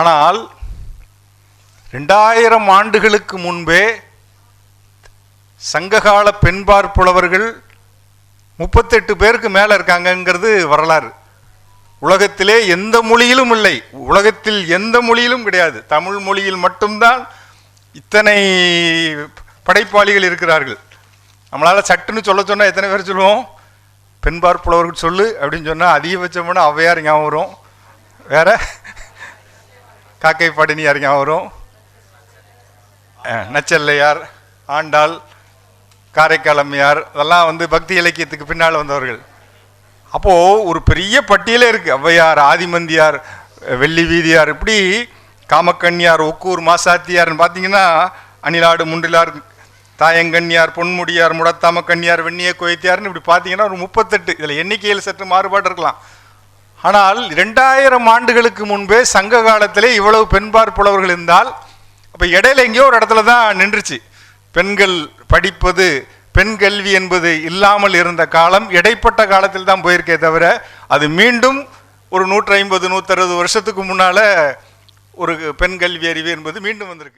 ஆனால் ரெண்டாயிரம் ஆண்டுகளுக்கு முன்பே சங்ககால பெண்பார் புலவர்கள் முப்பத்தெட்டு பேருக்கு மேலே இருக்காங்கங்கிறது வரலாறு. உலகத்திலே எந்த மொழியிலும் இல்லை. உலகத்தில் எந்த மொழியிலும் கிடையாது. தமிழ் மொழியில் மட்டும்தான் இத்தனை படைப்பாளிகள் இருக்கிறார்கள். நம்மளால் சட்டுன்னு சொல்ல சொன்னால் எத்தனை பேர் சொல்லுவோம்? பெண்பார் புலவர்கள் சொல்லு அப்படின்னு சொன்னால் அதிகபட்சமான ஔவையார் ஞாபகம் வரும். வேற? காக்கை பாடினியார் வரும் நச்சல்லையார் ஆண்டாள் காரைக்காலம்மையார் இதெல்லாம் வந்து பக்தி இலக்கியத்துக்கு பின்னால் வந்தவர்கள். அப்போது ஒரு பெரிய பட்டியலே இருக்குது ஔவையார் ஆதிமந்தியார் வெள்ளி வீதியார் இப்படி காமக்கண்ணியார் ஒக்கூர் மாசாத்தியார்னு பார்த்தீங்கன்னா அணிலாடு முண்டிலார் தாயங்கண்ணியார் பொன்முடியார் முடத்தாம கண்ணியார் வெண்ணிய கோயத்தியார்னு இப்படி பார்த்தீங்கன்னா ஒரு முப்பத்தெட்டு இதில் எண்ணிக்கையில் சற்று மாறுபாடு இருக்கலாம். ஆனால் ரெண்டாயிரம் ஆண்டுகளுக்கு முன்பே சங்க காலத்திலே இவ்வளவு பெண் புலவர்கள் இருந்தால் அப்போ இடையில எங்கேயோ ஒரு இடத்துல தான் நின்றுச்சு. பெண்கள் படிப்பது பெண் கல்வி என்பது இல்லாமல் இருந்த காலம் இடைப்பட்ட காலத்தில் தான் போயிருக்கே தவிர அது மீண்டும் ஒரு நூற்றி ஐம்பது நூற்றறுபது வருஷத்துக்கு முன்னால் ஒரு பெண் கல்வி அறிவு என்பது மீண்டும் வந்திருக்கு.